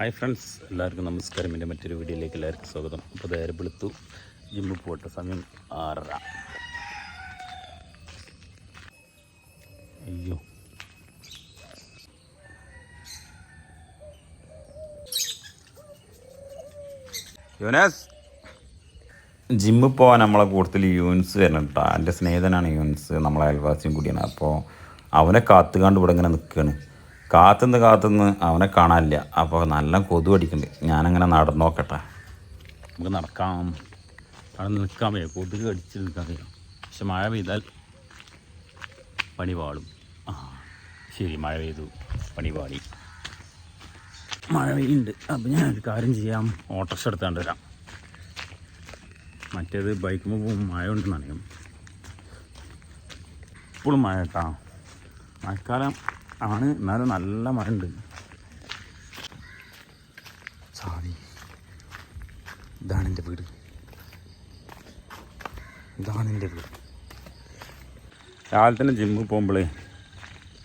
Hi friends എല്ലാവർക്കും നമസ്കാരം. എന്റെ മറ്റൊരു വീഡിയോയിലേക്ക് എല്ലാവർക്കും സ്വാഗതം. അപ്പോൾ നേരെ വെളുത്തു? ജിമ്മിൽ പോട്ട സമയം ആറര. അയ്യോ. യുനസ് ജിമ്മിൽ പോകാൻ നമ്മളെ കൂടുതൽ യൂൻസ് വരണം കേട്ടോ. എന്റെ സ്നേഹിതനാണ് യൂൻസ് നമ്മളെ അയൽവാസിയും കൂടിയാണ്. അപ്പോൾ അവനെ കാത്തുകാണ്ട് ഇവിടെ ഇങ്ങനെ നിൽക്കുകയാണ്. കാത്തുനിന്ന് കാത്തുനിന്ന് അവനെ കാണാനില്ല. അപ്പോൾ നല്ല കൊതു അടിക്കുന്നുണ്ട് ഞാനങ്ങനെ നടന്നു നോക്കട്ടെ. നമുക്ക് നടക്കാം. അവിടെ നിൽക്കാൻ വയ്യ കൊതുക് അടിച്ച് നിൽക്കാൻ വയ്യ പക്ഷെ മഴ പെയ്താൽ പണി പാളും. ആ ശരി മഴ പെയ്തു. പണി പാടി മഴ പെയ്യുന്നുണ്ട്. അപ്പം ഞാൻ ഒരു കാര്യം ചെയ്യാം. ഓട്ടോസ് എടുത്താണ്ട് വരാം. മറ്റേത് ബൈക്കുമ്പോൾ പോകും മഴ കൊണ്ട് നനയും ഇപ്പോഴും മഴ കേട്ടാ. മഴക്കാലം ആണ്. എന്നാലും നല്ല മഴ ഉണ്ട് സാധി ഇതാണ് എന്റെ വീട്. ഇതാണ് എന്റെ വീട്. രാവിലെ തന്നെ ജിമ്മിൽ പോകുമ്പോഴേ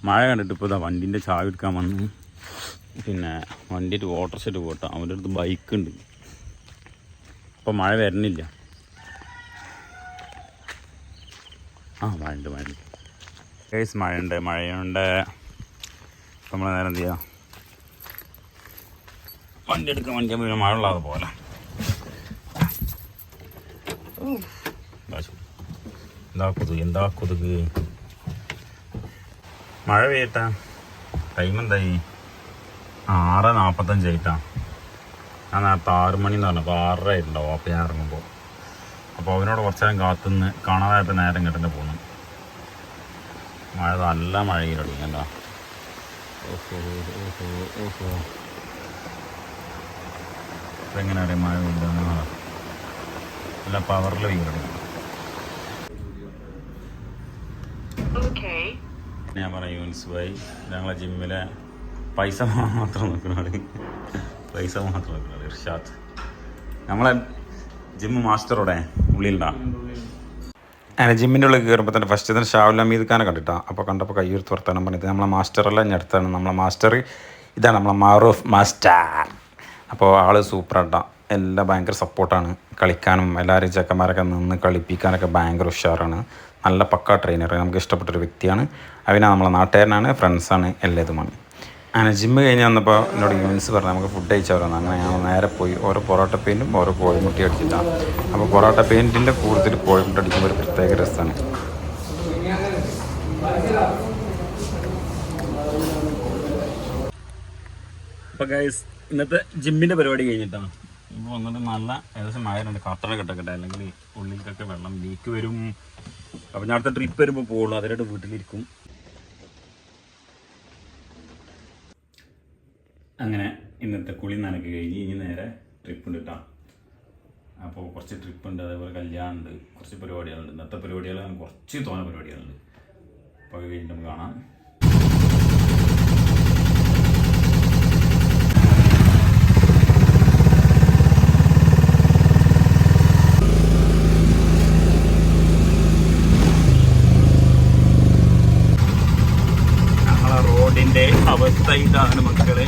മഴ കണ്ടിട്ട് ഇപ്പോൾ ഇതാ വണ്ടീന്റെ ചായ എടുക്കാൻ വന്നു. പിന്നെ വണ്ടിയിട്ട് ഓട്ടോറിക്ഷ പോട്ടെ അവന്റെ അടുത്ത് ബൈക്ക് ഉണ്ട്. ഇപ്പോൾ മഴ വരുന്നില്ല. ആ മഴയുണ്ട് മഴയുണ്ട്. മഴ ഉണ്ട് മഴയുണ്ട്. നമ്മൾ നേരം എന്ത് ചെയ്യാം? വണ്ടി എടുക്കാൻ വണ്ടി പിന്നെ മഴ ഉള്ളാതെ പോലെ എന്താ കൊതുക്? എന്താ കൊതുക്? മഴ പെയ്യട്ടാ. ടൈം എന്തായി? ആറ് നാൽപ്പത്തഞ്ചായിട്ടാ ഞാൻ നേരത്തെ ആറ് മണി എന്ന് പറഞ്ഞപ്പോൾ ആറര ആയിട്ടുണ്ടാവും അപ്പോൾ ഞാൻ ഇറങ്ങുമ്പോൾ അപ്പോൾ അവനോട് കുറച്ച് നേരം കാത്തുനിന്ന് കാണാതായപ്പോൾ നേരം കെട്ടിട്ട് പോകുന്നു മഴ നല്ല മഴ തുടങ്ങി എന്താ ഓഹോ ഓഹോ ഓഹോ ഇതെങ്ങനെ അറിയാം മഴ പെയ്യുന്ന നല്ല പവറിൽ Okay. ഞാൻ പറഞ്ഞു യൂൻസ് ഭായി ഞങ്ങളെ ജിമ്മിലെ പൈസ മാത്രം നോക്കുന്നതാണ് പൈസ മാത്രം നോക്കുന്നത് ഇർഷാദ് നമ്മളെ ജിമ്മ് മാസ്റ്ററോടെ ഉള്ളിലുണ്ടാ അങ്ങനെ ജിമ്മിന്റെ ഉള്ളിൽ കയറുമ്പോൾ തന്നെ ഫസ്റ്റ് തന്നെ ഷാവുൽ അമീദ് ഖാനെ കണ്ടിട്ടാണ് അപ്പോൾ കണ്ടപ്പോൾ കയ്യൂർത്ത് വർത്താനം പറഞ്ഞത് നമ്മളെ മാസ്റ്ററെല്ലാം ഞാൻ അടുത്താണ് നമ്മളെ മാസ്റ്റർ ഇതാണ് നമ്മളെ മാറൂഫ് മാസ്റ്റർ അപ്പോൾ ആൾ സൂപ്പറാട്ടാ എല്ലാം ഭയങ്കര സപ്പോർട്ടാണ് കളിക്കാനും എല്ലാവരും ചെക്കന്മാരൊക്കെ നിന്ന് കളിപ്പിക്കാനൊക്കെ ഭയങ്കര ഉഷാറാണ്. നല്ല പക്ക ട്രെയിനർ നമുക്ക് ഇഷ്ടപ്പെട്ടൊരു വ്യക്തിയാണ്. അവനാ നമ്മളെ നാട്ടുകാരനാണ് ഫ്രണ്ട്സാണ് എല്ലാതുമാണ്. അങ്ങനെ ജിമ്മ് കഴിഞ്ഞ് വന്നപ്പോൾ എന്നോട് യൂണിസ് പറഞ്ഞു നമുക്ക് ഫുഡ് കഴിച്ചവരാണ് അങ്ങനെ ഞാൻ നേരെ പോയി. ഓരോ പൊറോട്ട പെയിന്റും ഓരോ കോഴിമുട്ടി അടിച്ചിട്ടാണ് അപ്പോൾ പൊറോട്ട പെയിന്റിന്റെ കൂടുതൽ കോഴിമുട്ട അടിക്കുമ്പോൾ ഒരു പ്രത്യേക രസമാണ് അപ്പോൾ ഗൈസ് ഇന്നത്തെ ജിമ്മിന്റെ പരിപാടി കഴിഞ്ഞിട്ടാണ് ഇപ്പോൾ വന്നിട്ട് നല്ല ഏകദേശം മഴ രണ്ട് കട്ടറ കിട്ടക്കട്ടെ അല്ലെങ്കിൽ ഉള്ളിലേക്കൊക്കെ വെള്ളം ലീക്ക് വരും. അപ്പോൾ ഞാൻ അടുത്ത ട്രിപ്പ് വരുമ്പോൾ പോകുള്ളൂ അതിലായിട്ട് വീട്ടിലിരിക്കും. അങ്ങനെ ഇന്നത്തെ കുളി നനക്ക് കഴിഞ്ഞ് ഇനി നേരെ ട്രിപ്പ് ഉണ്ട് കേട്ടോ അപ്പോൾ കുറച്ച് ട്രിപ്പ് ഉണ്ട് അതേപോലെ കല്യാണം ഉണ്ട് കുറച്ച് പരിപാടികളുണ്ട്. ഇന്നത്തെ പരിപാടികൾ കുറച്ച് തോന്ന പരിപാടികളുണ്ട്. അപ്പോൾ വീണ്ടും കാണാം. அவஸ்தைதான் மக்களே.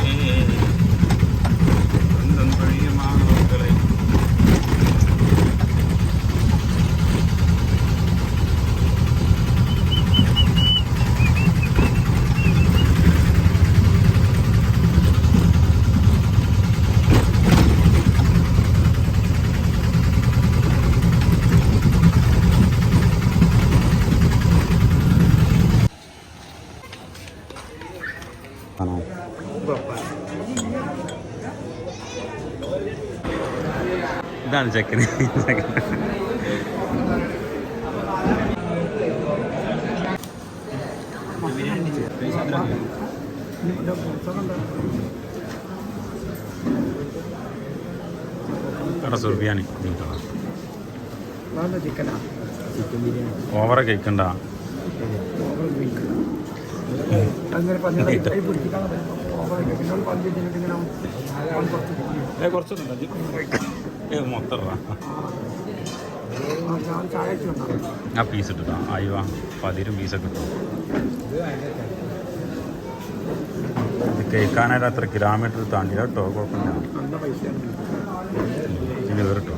ഇതാണ് ചെക്കന്. എടാ സുർബിയാനി ഓവറ കഴിക്കണ്ട. അങ്ങനെ ഇങ്ങനെ മൊത്തം ആ പീസ് ഇട്ടിട്ടാ? അയ്യോ പതിരും പീസൊക്കെ ഇട്ടു. ഇത് കേൾക്കാനായിട്ട് അത്ര കിലോമീറ്റർ താണ്ടില്ല കേട്ടോ കുഴപ്പമില്ല. ഇനി വേറിട്ടോ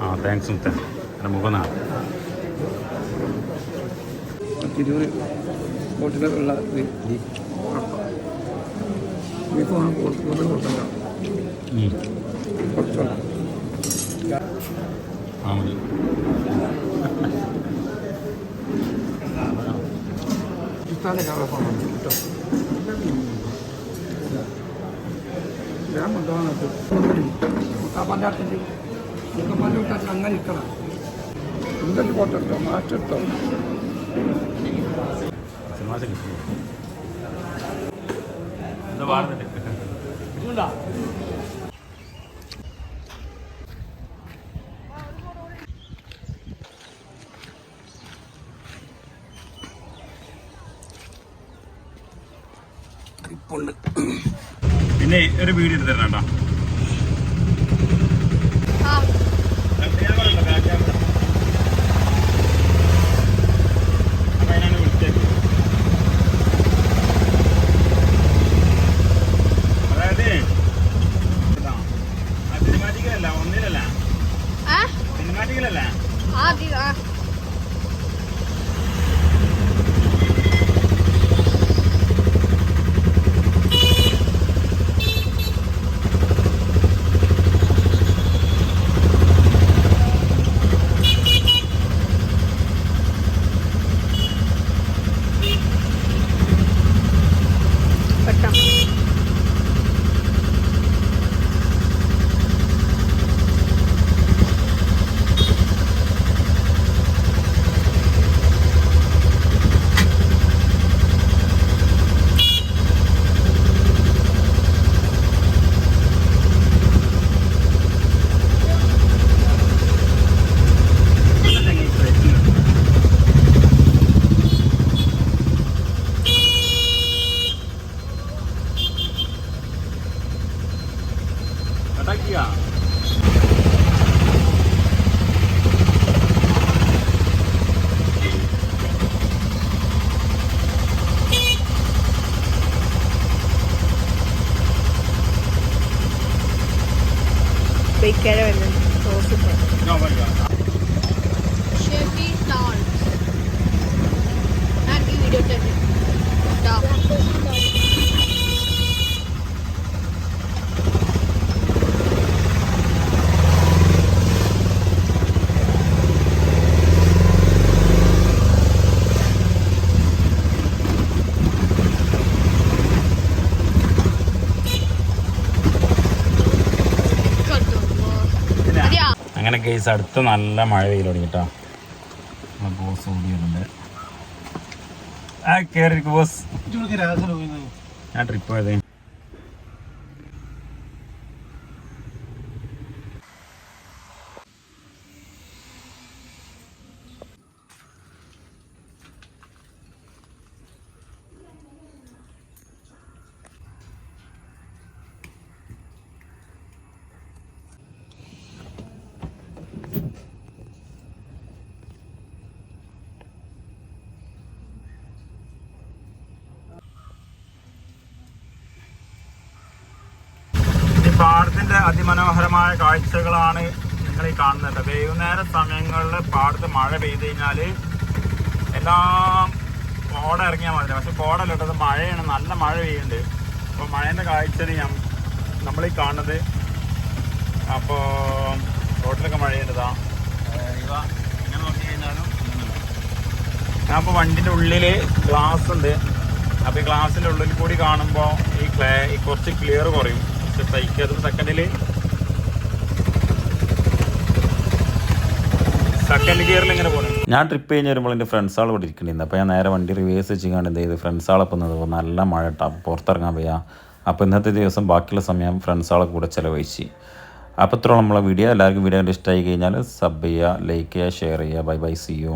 ആ താങ്ക്സ് മുത്തൻ എന്റെ മുഖം തിരൂര് കൂടുതൽ കൊടുക്കണ്ട അടുത്തുണ്ട് മുത്തപ്പാന്റെ വിട്ടാൽ അങ്ങനെ ഇരിക്കണം എന്തൊക്കെ ഫോട്ടോ എടുത്തോ മാസ്റ്റർ എടുത്തോ സിനിമ കിട്ടും എന്താ വാർന്നിട്ട് പിന്നെ ഒരു വീഡിയോ എടുത്ത് തരണം കേട്ടോ. സിനിമാറ്റിക്കലല്ല ഒന്നിലല്ല. ആ? സിനിമാറ്റിക്കലല്ല. അതാക്കിയ ബേക്കര വരുന്നത് സോസ് വീഡിയോ തന്നെ അതെയാ അങ്ങനെ കേസ് അടുത്ത് നല്ല മഴ പെയ്ത് തുടങ്ങിട്ടോ ബോസ് ഓടിയുണ്ട് ആ കയറി ബോസ് ഞാൻ ട്രിപ്പ് പോയത്. പാടത്തിന്റെ അതിമനോഹരമായ കാഴ്ചകളാണ് നിങ്ങൾ ഈ കാണുന്നത്. വൈകുന്നേര സമയങ്ങളിൽ പാടത്ത് മഴ പെയ്ത് കഴിഞ്ഞാൽ എല്ലാം കോട ഇറങ്ങിയാൽ മതി. പക്ഷെ കോട ഇട്ടത് മഴയാണ്. നല്ല മഴ പെയ്യുന്നുണ്ട്. അപ്പോൾ മഴേന്റെ കാഴ്ചയാണ് ഞാൻ നമ്മളീ കാണുന്നത്. അപ്പോൾ റോഡിലൊക്കെ മഴയുണ്ടതാ ഇവ ഇങ്ങനെ നോക്കി കഴിഞ്ഞാലും ഞാൻ അപ്പോൾ വണ്ടിന്റെ ഉള്ളിൽ ഗ്ലാസ് ഉണ്ട്. അപ്പോൾ ഈ ഗ്ലാസ്സിന്റെ ഉള്ളിൽ കൂടി കാണുമ്പോൾ ഈ ക്ലേ ഈ കുറച്ച് ക്ലിയർ കുറയും. പക്ഷെ സെക്കൻഡിൽ സെക്കൻഡ് ഗിയറിൽ ഇങ്ങനെ ഞാൻ ട്രിപ്പ് കഴിഞ്ഞ് വരുമ്പോൾ എന്റെ ഫ്രണ്ട്സ് ആൾ ഇവിടെ ഇരിക്കുന്നുണ്ട്. അപ്പോൾ ഞാൻ നേരെ വണ്ടി റിവേഴ്സ് വെച്ചിങ്ങാണ്ട് എന്ത് ചെയ്ത്? ഫ്രണ്ട്സ് ആളൊപ്പം നിന്നത് നല്ല മഴ ഇട്ടാ പുറത്തിറങ്ങാൻ വയ്യ. അപ്പോൾ ഇന്നത്തെ ദിവസം ബാക്കിയുള്ള സമയം ഫ്രണ്ട്സ് ആളെ കൂടെ ചിലവഴിച്ച്. അപ്പോൾ ഇത്രയുള്ള നമ്മളെ വീഡിയോ എല്ലാവർക്കും വീഡിയോ ഇഷ്ടമായി കഴിഞ്ഞാൽ സബ് ചെയ്യുക ലൈക്ക് ചെയ്യുക ഷെയർ ചെയ്യുക. Bye bye C U